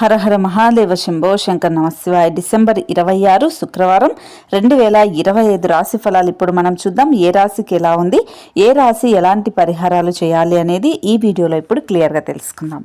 హరహర మహాదేవ శంభో శంకర్ నమశివాయ. డిసెంబర్ ఇరవై ఆరు శుక్రవారం రెండు వేల ఇరవై ఐదు రాశి ఫలాలు ఇప్పుడు మనం చూద్దాం. ఏ రాశికి ఎలా ఉంది? ఏ రాశి ఎలాంటి పరిహారాలు చేయాలి అనేది ఈ వీడియోలో ఇప్పుడు క్లియర్గా తెలుసుకుందాం.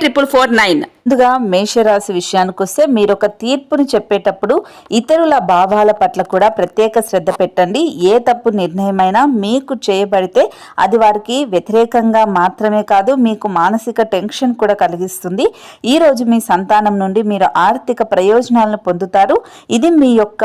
triple four nine ముందుగా మేషరాశి విషయానికి వస్తే మీరు ఒక తీర్పుని చెప్పేటప్పుడు ఇతరుల భావాల పట్ల కూడా ప్రత్యేక శ్రద్ధ పెట్టండి. ఏ తప్పు నిర్ణయమైనా మీకు చేయబడితే అది వారికి వ్యతిరేకంగా మాత్రమే కాదు మీకు మానసిక టెన్షన్ కూడా కలిగిస్తుంది. ఈరోజు మీ సంతానం నుండి మీరు ఆర్థిక ప్రయోజనాలను పొందుతారు. ఇది మీ యొక్క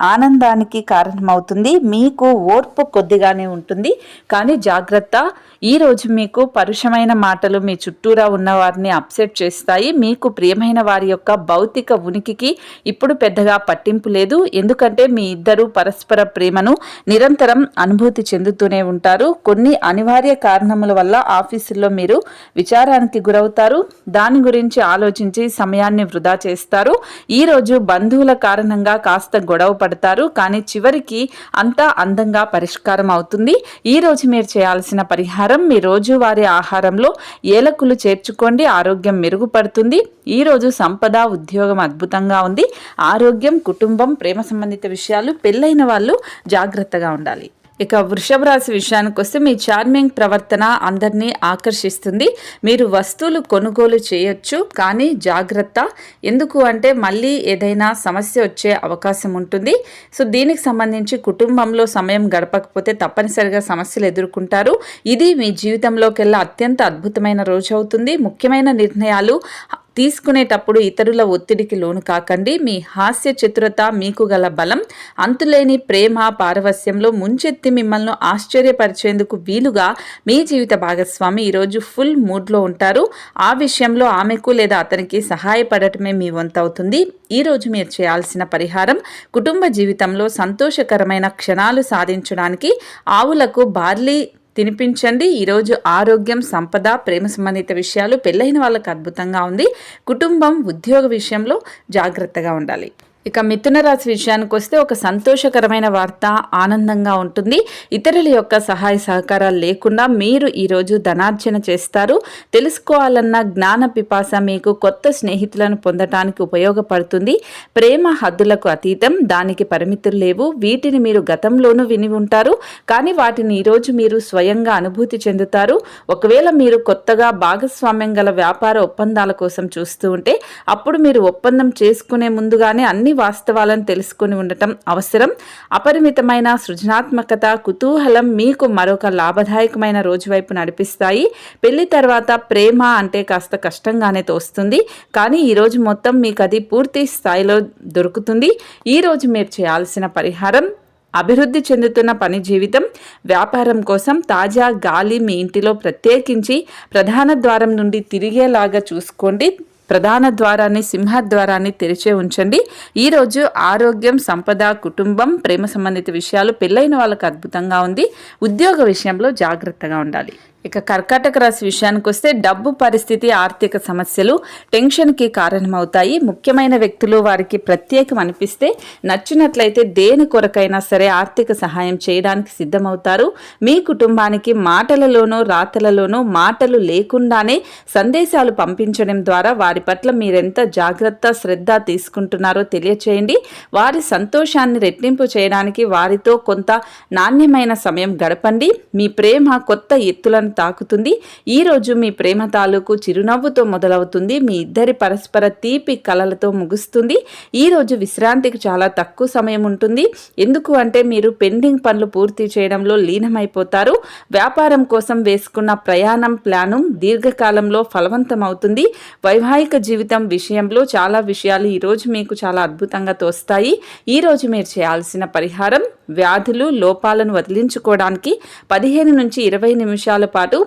ఆనందానికి కారణమవుతుంది. మీకు ఓర్పు కొద్దిగానే ఉంటుంది. కానీ జాగ్రత్త ఈ రోజు మీకు పరుషమైన మాటలు మీ చుట్టూరా ఉన్న వారిని అప్సెట్ చేస్తాయి. మీకు ప్రియమైన వారి యొక్క భౌతిక ఉనికికి ఇప్పుడు పెద్దగా పట్టింపు లేదు. ఎందుకంటే మీ ఇద్దరు పరస్పర ప్రేమను నిరంతరం అనుభూతి చెందుతూనే ఉంటారు. కొన్ని అనివార్య కారణముల వల్ల ఆఫీసుల్లో మీరు విచారానికి గురవుతారు. దాని గురించి ఆలోచించి సమయాన్ని వృధా చేస్తారు. ఈ రోజు బంధువుల కారణంగా కాస్త గొడవ పడతారు కానీ చివరికి అంతా అందంగా పరిష్కారం అవుతుంది. ఈ రోజు మీరు చేయాల్సిన పరిహారం మీ రోజువారీ ఆహారంలో ఏలకులు చేర్చుకోండి. ఆరోగ్యం మెరుగుపడుతుంది. ఈరోజు సంపద ఉద్యోగం అద్భుతంగా ఉంది. ఆరోగ్యం కుటుంబం ప్రేమ సంబంధిత విషయాలు పెళ్ళైన వాళ్ళు జాగ్రత్తగా ఉండాలి. ఇక వృషభ రాశి విషయానికి వస్తే మీ చార్మింగ్ ప్రవర్తన అందరినీ ఆకర్షిస్తుంది. మీరు వస్తువులు కొనుగోలు చేయొచ్చు కానీ జాగ్రత్త. ఎందుకు అంటే మళ్ళీ ఏదైనా సమస్య వచ్చే అవకాశం ఉంటుంది. సో దీనికి సంబంధించి కుటుంబంలో సమయం గడపకపోతే తప్పనిసరిగా సమస్యలు ఎదుర్కొంటారు. ఇది మీ జీవితంలోకెల్లా అత్యంత అద్భుతమైన రోజు అవుతుంది. ముఖ్యమైన నిర్ణయాలు తీసుకునేటప్పుడు ఇతరుల ఒత్తిడికి లోను కాకండి. మీ హాస్య చతురత మీకు గల బలం. అంతులేని ప్రేమ పారవస్యంలో ముంచెత్తి మిమ్మల్ని ఆశ్చర్యపరిచేందుకు వీలుగా మీ జీవిత భాగస్వామి ఈరోజు ఫుల్ మూడ్లో ఉంటారు. ఆ విషయంలో ఆమెకు లేదా అతనికి సహాయపడటమే మీ వంతవుతుంది ఈరోజు మీరు చేయాల్సిన పరిహారం కుటుంబ జీవితంలో సంతోషకరమైన క్షణాలు సాధించడానికి ఆవులకు బార్లీ తినిపించండి. ఈరోజు ఆరోగ్యం సంపద ప్రేమ సంబంధిత విషయాలు పెళ్ళైన వాళ్ళకు అద్భుతంగా ఉంది. కుటుంబం ఉద్యోగ విషయంలో జాగ్రత్తగా ఉండాలి. ఇక మిథున రాశి విషయానికి వస్తే ఒక సంతోషకరమైన వార్త ఆనందంగా ఉంటుంది. ఇతరుల యొక్క సహాయ సహకారాలు లేకుండా మీరు ఈరోజు ధనార్జన చేస్తారు. తెలుసుకోవాలన్న జ్ఞాన పిపాస మీకు కొత్త స్నేహితులను పొందటానికి ఉపయోగపడుతుంది. ప్రేమ హద్దులకు అతీతం దానికి పరిమితులు లేవు. వీటిని మీరు గతంలోనూ విని ఉంటారు. కానీ వాటిని ఈరోజు మీరు స్వయంగా అనుభూతి చెందుతారు. ఒకవేళ మీరు కొత్తగా భాగస్వామ్యం గల వ్యాపార ఒప్పందాల కోసం చూస్తూ ఉంటే అప్పుడు మీరు ఒప్పందం చేసుకునే ముందుగానే అన్ని వాస్తవాలను తెలుసుకుని ఉండటం అవసరం. అపరిమితమైన సృజనాత్మకత కుతూహలం మీకు మరొక లాభదాయకమైన రోజు వైపు నడిపిస్తాయి. పెళ్ళి తర్వాత ప్రేమ అంటే కాస్త కష్టంగానే తోస్తుంది. కానీ ఈరోజు మొత్తం మీకు అది పూర్తి స్థాయిలో దొరుకుతుంది. ఈరోజు మీరు చేయాల్సిన పరిహారం అభివృద్ధి చెందుతున్న పని జీవితం వ్యాపారం కోసం తాజా గాలి మీ ఇంటిలో ప్రత్యేకించి ప్రధాన ద్వారం నుండి తిరిగేలాగా చూసుకోండి. ప్రధాన ద్వారాన్ని సింహద్వారాన్ని తెరిచే ఉంచండి. ఈరోజు ఆరోగ్యం సంపద కుటుంబం ప్రేమ సంబంధిత విషయాలు పెళ్ళైన వాళ్ళకు అద్భుతంగా ఉంది. ఉద్యోగ విషయంలో జాగ్రత్తగా ఉండాలి. ఇక కర్కాటక రాశి విషయానికి వస్తే డబ్బు పరిస్థితి ఆర్థిక సమస్యలు టెన్షన్కి కారణమవుతాయి. ముఖ్యమైన వ్యక్తులు వారికి ప్రత్యేకం అనిపిస్తే నచ్చినట్లయితే దేని కొరకైనా సరే ఆర్థిక సహాయం చేయడానికి సిద్ధమవుతారు. మీ కుటుంబానికి మాటలలోనూ రాతలలోనూ మాటలు లేకుండానే సందేశాలు పంపించడం ద్వారా వారి పట్ల మీరెంత జాగ్రత్త శ్రద్ధ తీసుకుంటున్నారో తెలియచేయండి. వారి సంతోషాన్ని రెట్టింపు చేయడానికి వారితో కొంత నాణ్యమైన సమయం గడపండి. మీ ప్రేమ కొత్త ఎత్తులను తాకుతుంది. ఈరోజు మీ ప్రేమ తాలూకు చిరునవ్వుతో మొదలవుతుంది. మీ ఇద్దరి పరస్పర తీపి కలలతో ముగుస్తుంది. ఈరోజు విశ్రాంతికి చాలా తక్కువ సమయం ఉంటుంది. ఎందుకు అంటే మీరు పెండింగ్ పనులు పూర్తి చేయడంలో లీనమైపోతారు. వ్యాపారం కోసం వేసుకున్న ప్రయాణం ప్లాను దీర్ఘకాలంలో ఫలవంతం అవుతుంది వైవాహిక జీవితం విషయంలో చాలా విషయాలు ఈరోజు మీకు చాలా అద్భుతంగా తోస్తాయి. ఈరోజు మీరు చేయాల్సిన పరిహారం వ్యాధులు లోపాలను వదిలించుకోవడానికి పదిహేను నుంచి ఇరవై నిమిషాల పాటు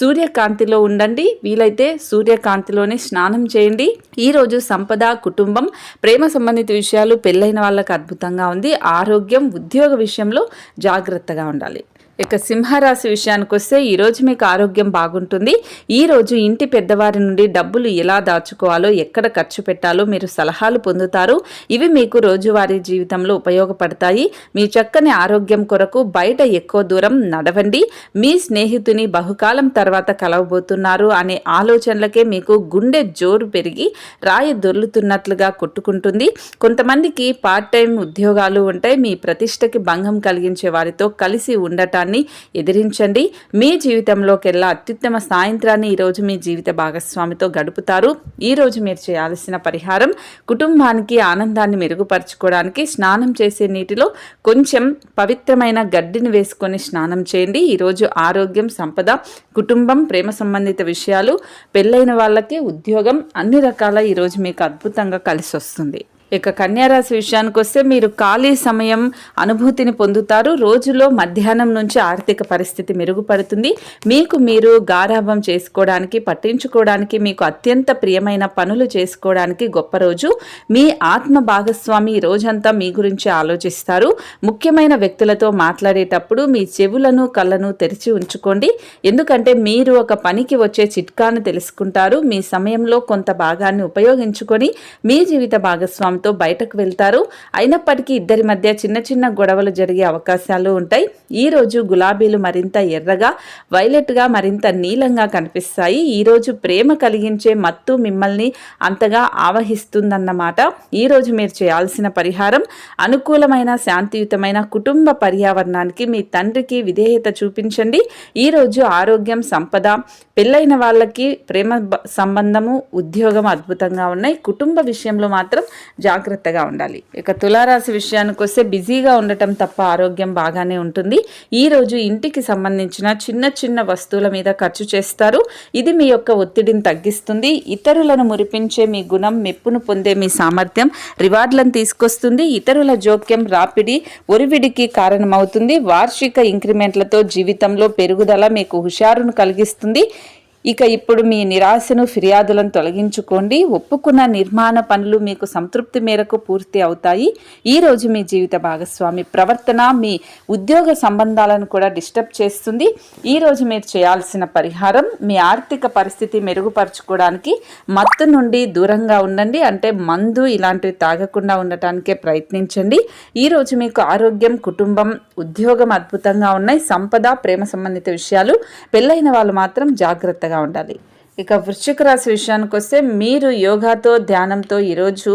సూర్యకాంతిలో ఉండండి. వీలైతే సూర్యకాంతిలోనే స్నానం చేయండి. ఈరోజు సంపద కుటుంబం ప్రేమ సంబంధిత విషయాలు పెళ్ళైన వాళ్ళకు అద్భుతంగా ఉంది. ఆరోగ్యం ఉద్యోగ విషయంలో జాగ్రత్తగా ఉండాలి. ఇక సింహరాశి విషయానికి వస్తే ఈరోజు మీకు ఆరోగ్యం బాగుంటుంది. ఈరోజు ఇంటి పెద్దవారి నుండి డబ్బులు ఎలా దాచుకోవాలో ఎక్కడ ఖర్చు పెట్టాలో మీరు సలహాలు పొందుతారు. ఇవి మీకు రోజువారీ జీవితంలో ఉపయోగపడతాయి. మీ చక్కని ఆరోగ్యం కొరకు బయట ఎక్కువ దూరం నడవండి. మీ స్నేహితుని బహుకాలం తర్వాత కలవబోతున్నారు అనే ఆలోచనలకే మీకు గుండె జోరు పెరిగి రాయి దొర్లుతున్నట్లుగా కొట్టుకుంటుంది. కొంతమందికి పార్ట్ టైం ఉద్యోగాలు ఉంటాయి. మీ ప్రతిష్టకి భంగం కలిగించే వారితో కలిసి ఉండటాన్ని ఎదిరించండి. మీ జీవితంలోకెల్లా అత్యుత్తమ సాయంత్రాన్ని ఈరోజు మీ జీవిత భాగస్వామితో గడుపుతారు. ఈరోజు మీరు చేయాల్సిన పరిహారం కుటుంబానికి ఆనందాన్ని మెరుగుపరచుకోవడానికి స్నానం చేసే నీటిలో కొంచెం పవిత్రమైన గడ్డిని వేసుకొని స్నానం చేయండి. ఈరోజు ఆరోగ్యం సంపద కుటుంబం ప్రేమ సంబంధిత విషయాలు పెళ్ళైన వాళ్ళకి ఉద్యోగం అన్ని రకాల ఈరోజు మీకు అద్భుతంగా కలిసి వస్తుంది ఇక కన్యారాశి విషయానికి వస్తే మీరు ఖాళీ సమయం అనుభూతిని పొందుతారు. రోజులో మధ్యాహ్నం నుంచి ఆర్థిక పరిస్థితి మెరుగుపడుతుంది. మీకు మీరు గారాభం చేసుకోవడానికి పట్టించుకోవడానికి మీకు అత్యంత ప్రియమైన పనులు చేసుకోవడానికి గొప్ప రోజు. మీ ఆత్మ భాగస్వామి రోజంతా మీ గురించి ఆలోచిస్తారు. ముఖ్యమైన వ్యక్తులతో మాట్లాడేటప్పుడు మీ చెవులను కళ్ళను తెరిచి ఉంచుకోండి. ఎందుకంటే మీరు ఒక పనికి వచ్చే చిట్కాను తెలుసుకుంటారు. మీ సమయంలో కొంత భాగాన్ని ఉపయోగించుకొని మీ జీవిత భాగస్వామి భాగస్వామితో బయటకు వెళ్తారు. అయినప్పటికీ ఇద్దరి మధ్య చిన్న చిన్న గొడవలు జరిగే అవకాశాలు ఉంటాయి. ఈ రోజు గులాబీలు మరింత ఎర్రగా వైలెట్గా మరింత నీలంగా కనిపిస్తాయి. ఈరోజు ప్రేమ కలిగించే మత్తు మిమ్మల్ని అంతగా ఆవహిస్తుందన్నమాట. ఈరోజు మీరు చేయాల్సిన పరిహారం అనుకూలమైన శాంతియుతమైన కుటుంబ పర్యావరణానికి మీ తండ్రికి విధేయత చూపించండి. ఈ రోజు ఆరోగ్యం సంపద పెళ్ళైన వాళ్ళకి ప్రేమ సంబంధము ఉద్యోగం అద్భుతంగా ఉన్నాయి. కుటుంబ విషయంలో మాత్రం జాగ్రత్తగా ఉండాలి. ఇక తులారాశి విషయానికి వస్తే బిజీగా ఉండటం తప్ప ఆరోగ్యం బాగానే ఉంటుంది. ఈ రోజు ఇంటికి సంబంధించిన చిన్న చిన్న వస్తువుల మీద ఖర్చు చేస్తారు. ఇది మీ యొక్క ఒత్తిడిని తగ్గిస్తుంది. ఇతరులను మురిపించే మీ గుణం మెప్పును పొందే మీ సామర్థ్యం రివార్డులను తీసుకొస్తుంది. ఇతరుల జోక్యం రాపిడి ఒరివిడికి కారణమవుతుంది. వార్షిక ఇంక్రిమెంట్లతో జీవితంలో పెరుగుదల మీకు హుషారును కలిగిస్తుంది. ఇక ఇప్పుడు మీ నిరాశను ఫిర్యాదులను తొలగించుకోండి. ఒప్పుకున్న నిర్మాణ పనులు మీకు సంతృప్తి మేరకు పూర్తి అవుతాయి. ఈ రోజు మీ జీవిత భాగస్వామి ప్రవర్తన మీ ఉద్యోగ సంబంధాలను కూడా డిస్టర్బ్ చేస్తుంది. ఈ రోజు మీరు చేయాల్సిన పరిహారం మీ ఆర్థిక పరిస్థితి మెరుగుపరచుకోవడానికి మత్తు నుండి దూరంగా ఉండండి. అంటే మందు ఇలాంటివి తాగకుండా ఉండటానికే ప్రయత్నించండి. ఈ రోజు మీకు ఆరోగ్యం కుటుంబం ఉద్యోగం అద్భుతంగా ఉన్నాయి. సంపద ప్రేమ సంబంధిత విషయాలు. పెళ్ళైన వాళ్ళు మాత్రం జాగ్రత్తగా ఉండాలి. ఇక వృశ్చిక రాశి విషయానికి వస్తే మీరు యోగాతో ధ్యానంతో ఈరోజు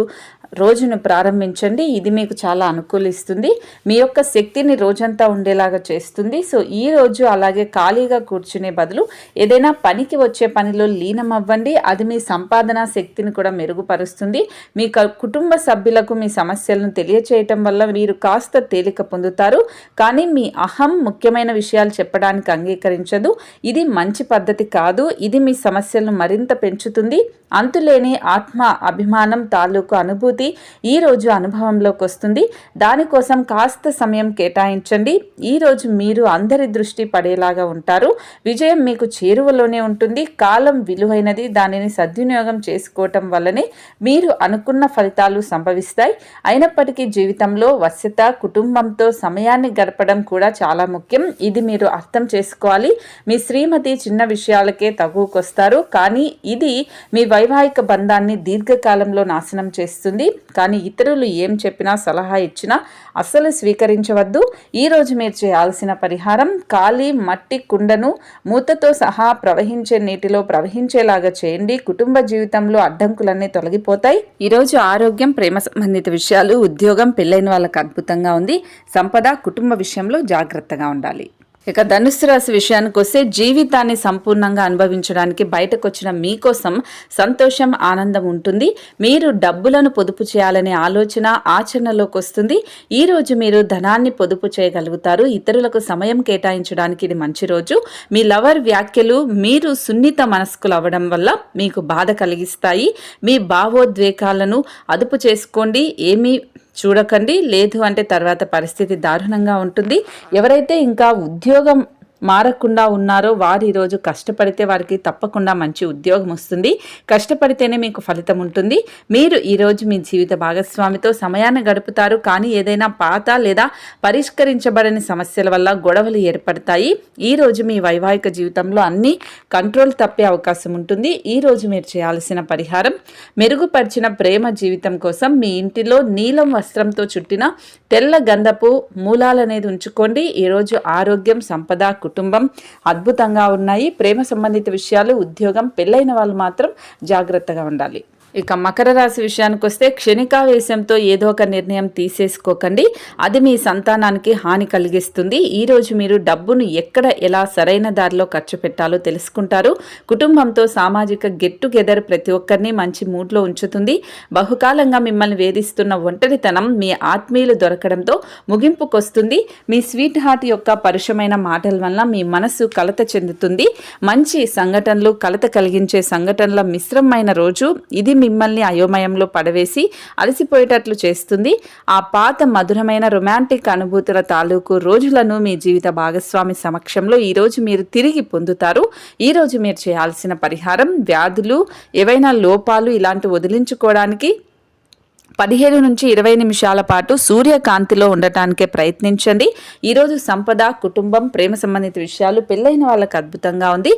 రోజును ప్రారంభించండి. ఇది మీకు చాలా అనుకూలిస్తుంది. మీ యొక్క శక్తిని రోజంతా ఉండేలాగా చేస్తుంది. సో ఈ రోజు అలాగే ఖాళీగా కూర్చునే బదులు ఏదైనా పనికి వచ్చే పనిలో లీనం అవ్వండి అది మీ సంపాదన శక్తిని కూడా మెరుగుపరుస్తుంది. మీ కుటుంబ సభ్యులకు మీ సమస్యలను తెలియచేయటం వల్ల మీరు కాస్త తేలిక పొందుతారు. కానీ మీ అహం ముఖ్యమైన విషయాలు చెప్పడానికి అంగీకరించదు. ఇది మంచి పద్ధతి కాదు. ఇది మీ సమస్యలను మరింత పెంచుతుంది. అంతులేని ఆత్మ అభిమానం తాలూకు అనుభూతి ఈ రోజు అనుభవంలోకి వస్తుంది. దానికోసం కాస్త సమయం కేటాయించండి. ఈ రోజు మీరు అందరి దృష్టి పడేలాగా ఉంటారు. విజయం మీకు చేరువలోనే ఉంటుంది. కాలం విలువైనది. దానిని సద్వినియోగం చేసుకోవటం వల్లనే మీరు అనుకున్న ఫలితాలు సంభవిస్తాయి. అయినప్పటికీ జీవితంలో వశ్యత కుటుంబంతో సమయాన్ని గడపడం కూడా చాలా ముఖ్యం. ఇది మీరు అర్థం చేసుకోవాలి. మీ శ్రీమతి చిన్న విషయాలకే తగువకొస్తారు. కానీ ఇది మీ వైవాహిక బంధాన్ని దీర్ఘకాలంలో నాశనం చేస్తుంది. కానీ ఇతరులు ఏం చెప్పినా సలహా ఇచ్చినా అస్సలు స్వీకరించవద్దు. ఈ రోజు మీరు చేయాల్సిన పరిహారం ఖాళీ మట్టి కుండను మూతతో సహా ప్రవహించే నీటిలో ప్రవహించేలాగా చేయండి. కుటుంబ జీవితంలో అడ్డంకులన్నీ తొలగిపోతాయి. ఈ రోజు ఆరోగ్యం ప్రేమ సంబంధిత విషయాలు ఉద్యోగం పెళ్ళైన వాళ్ళకు అద్భుతంగా ఉంది. సంపద కుటుంబ విషయంలో జాగ్రత్తగా ఉండాలి. ఇక ధనుసు రాశి విషయానికి వస్తే జీవితాన్ని సంపూర్ణంగా అనుభవించడానికి బయటకు వచ్చిన మీకోసం సంతోషం ఆనందం ఉంటుంది. మీరు డబ్బులను పొదుపు చేయాలనే ఆలోచన ఆచరణలోకి వస్తుంది. ఈ రోజు మీరు ధనాన్ని పొదుపు చేయగలుగుతారు. ఇతరులకు సమయం కేటాయించడానికి ఇది మంచి రోజు. మీ లవర్ వ్యాఖ్యలు మీరు సున్నిత మనస్కులు అవ్వడం వల్ల మీకు బాధ కలిగిస్తాయి. మీ భావోద్వేగాలను అదుపు చేసుకోండి. ఏమీ చూడకండి. లేదు అంటే తర్వాత పరిస్థితి దారుణంగా ఉంటుంది. ఎవరైతే ఇంకా ఉద్యోగం yoga మారకుండా ఉన్నారో వారు ఈరోజు కష్టపడితే వారికి తప్పకుండా మంచి ఉద్యోగం వస్తుంది. కష్టపడితేనే మీకు ఫలితం ఉంటుంది. మీరు ఈరోజు మీ జీవిత భాగస్వామితో సమయాన్ని గడుపుతారు. కానీ ఏదైనా పాత లేదా పరిష్కరించబడని సమస్యల వల్ల గొడవలు ఏర్పడతాయి. ఈరోజు మీ వైవాహిక జీవితంలో అన్ని కంట్రోల్ తప్పే అవకాశం ఉంటుంది. ఈరోజు మీరు చేయాల్సిన పరిహారం మెరుగుపరిచిన ప్రేమ జీవితం కోసం మీ ఇంటిలో నీలం వస్త్రంతో చుట్టిన తెల్ల గంధపు మూలాలనేది ఉంచుకోండి. ఈరోజు ఆరోగ్యం సంపద కుటుంబం అద్భుతంగా ఉన్నాయి. ప్రేమ సంబంధిత విషయాలు ఉద్యోగం పెళ్ళైన వాళ్ళు మాత్రం జాగ్రత్తగా ఉండాలి. ఇక మకర రాశి విషయానికి వస్తే క్షణికావేశంతో ఏదో ఒక నిర్ణయం తీసేసుకోకండి. అది మీ సంతానానికి హాని కలిగిస్తుంది. ఈరోజు మీరు డబ్బును ఎక్కడ ఎలా సరైన దారిలో ఖర్చు పెట్టాలో తెలుసుకుంటారు. కుటుంబంతో సామాజిక గెట్ టుగెదర్ ప్రతి ఒక్కరిని మంచి మూడ్లో ఉంచుతుంది. బహుకాలంగా మిమ్మల్ని వేధిస్తున్న ఒంటరితనం మీ ఆత్మీయులు దొరకడంతో ముగింపుకొస్తుంది. మీ స్వీట్ హార్ట్ యొక్క పరుషమైన మాటల వల్ల మీ మనసు కలత చెందుతుంది. మంచి సంఘటనలు కలత కలిగించే సంఘటనల మిశ్రమమైన రోజు. ఇది మీ మిమ్మల్ని అయోమయంలో పడవేసి అలసిపోయేటట్లు చేస్తుంది. ఆ పాత మధురమైన రొమాంటిక్ అనుభూతుల తాలూకు రోజులను మీ జీవిత భాగస్వామి సమక్షంలో ఈరోజు మీరు తిరిగి పొందుతారు. ఈరోజు మీరు చేయాల్సిన పరిహారం వ్యాధులు ఏవైనా లోపాలు ఇలాంటి వదిలించుకోవడానికి పదిహేను నుంచి ఇరవై నిమిషాల పాటు సూర్యకాంతిలో ఉండటానికే ప్రయత్నించండి. ఈరోజు సంపద కుటుంబం ప్రేమ సంబంధిత విషయాలు పెళ్ళైన వాళ్ళకు అద్భుతంగా ఉంది.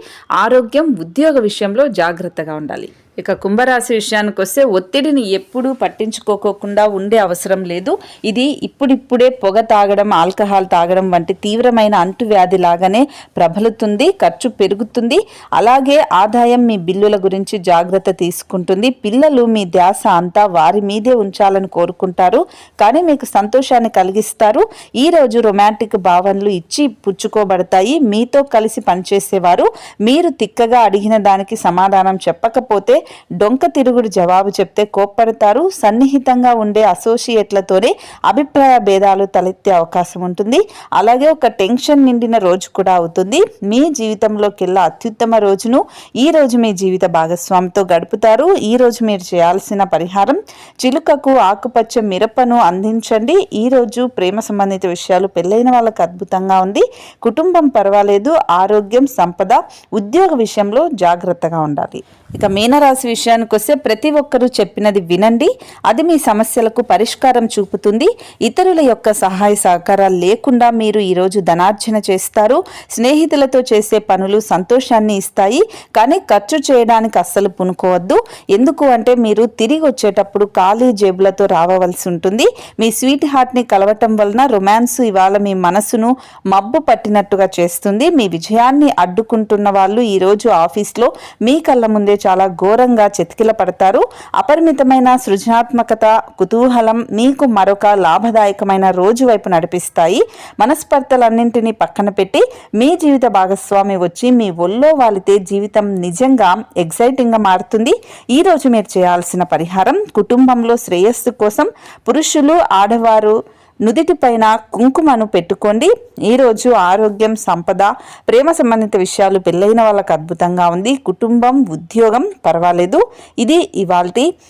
ఆరోగ్యం ఉద్యోగ విషయంలో జాగ్రత్తగా ఉండాలి. ఇక కుంభరాశి విషయానికి వస్తే ఒత్తిడిని ఎప్పుడూ పట్టించుకోకుండా ఉండే అవసరం లేదు. ఇది ఇప్పుడిప్పుడే పొగ తాగడం ఆల్కహాల్ తాగడం వంటి తీవ్రమైన అంటువ్యాధి లాగానే ప్రబలుతుంది ఖర్చు పెరుగుతుంది. అలాగే ఆదాయం మీ బిల్లుల గురించి జాగ్రత్త తీసుకుంటుంది. పిల్లలు మీ ధ్యాస అంతా వారి మీదే ఉంచాలని కోరుకుంటారు. కానీ మీకు సంతోషాన్ని కలిగిస్తారు. ఈ రోజు రొమాంటిక్ భావనలు ఇచ్చి పుచ్చుకోబడతాయి. మీతో కలిసి పనిచేసేవారు. మీరు తిక్కగా అడిగిన దానికి సమాధానం చెప్పకపోతే డొంక తిరుగుడు జవాబు చెప్తే కోప్పడతారు. సన్నిహితంగా ఉండే అసోసియేట్లతోనే అభిప్రాయ భేదాలు తలెత్తే అవకాశం ఉంటుంది. అలాగే ఒక టెన్షన్ నిండిన రోజు కూడా అవుతుంది. మీ జీవితంలోకెల్లా అత్యుత్తమ రోజును ఈ రోజు మీ జీవిత భాగస్వామితో గడుపుతారు. ఈ రోజు మీరు చేయాల్సిన పరిహారం చిలుకకు ఆకుపచ్చ మిరపను అందించండి. ఈ రోజు ప్రేమ సంబంధిత విషయాలు పెళ్ళైన వాళ్ళకి అద్భుతంగా ఉంది. కుటుంబం పర్వాలేదు ఆరోగ్యం సంపద ఉద్యోగ విషయంలో జాగ్రత్తగా ఉండాలి. ఇక మీనరాశి విషయానికి వస్తే ప్రతి ఒక్కరూ చెప్పినది వినండి. అది మీ సమస్యలకు పరిష్కారం చూపుతుంది. ఇతరుల యొక్క సహాయ సహకారాలు లేకుండా మీరు ఈరోజు ధనార్జన చేస్తారు. స్నేహితులతో చేసే పనులు సంతోషాన్ని ఇస్తాయి. కానీ ఖర్చు చేయడానికి అస్సలు పునుకోవద్దు. ఎందుకు అంటే మీరు తిరిగి వచ్చేటప్పుడు ఖాళీ జేబులతో రావవలసి ఉంటుంది. మీ స్వీట్ హార్ట్ని కలవటం వలన రొమాన్స్ ఇవాళ మీ మనసును మబ్బు పట్టినట్టుగా చేస్తుంది. మీ విజయాన్ని అడ్డుకుంటున్న వాళ్ళు ఈరోజు ఆఫీస్లో మీ కళ్ళ ముందే చాలా ఘోరంగా చెతికిల పడతారు. అపరిమితమైన సృజనాత్మకత కుతూహలం మీకు మరొక లాభదాయకమైన రోజు వైపు నడిపిస్తాయి. మనస్పర్ధలన్నింటినీ పక్కన పెట్టి మీ జీవిత భాగస్వామి వచ్చి మీ ఒళ్ళో వాలితే జీవితం నిజంగా ఎగ్జైటింగ్గా మారుతుంది. ఈ రోజు మీరు చేయాల్సిన పరిహారం కుటుంబంలో శ్రేయస్సు కోసం పురుషులు ఆడవారు నుదిటిపైన కుంకుమను పెట్టుకోండి. ఈరోజు ఆరోగ్యం సంపద ప్రేమ సంబంధిత విషయాలు పెళ్ళైన వాళ్ళకి అద్భుతంగా ఉంది. కుటుంబం ఉద్యోగం పర్వాలేదు. ఇది ఇవాళ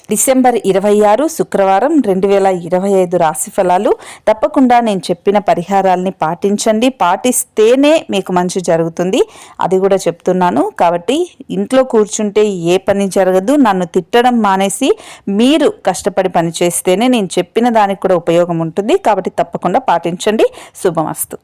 డిసెంబర్ ఇరవై ఆరు శుక్రవారం రెండు వేల ఇరవై ఐదు రాశి ఫలాలు. తప్పకుండా నేను చెప్పిన పరిహారాల్ని పాటించండి. పాటిస్తేనే మీకు మంచి జరుగుతుంది. అది కూడా చెప్తున్నాను. కాబట్టి ఇంట్లో కూర్చుంటే ఏ పని జరగదు. నన్ను తిట్టడం మానేసి మీరు కష్టపడి పని చేస్తేనే నేను చెప్పిన దానికి కూడా ఉపయోగం ఉంటుంది. కాబట్టి తప్పకుండా పాటించండి. శుభమస్తు.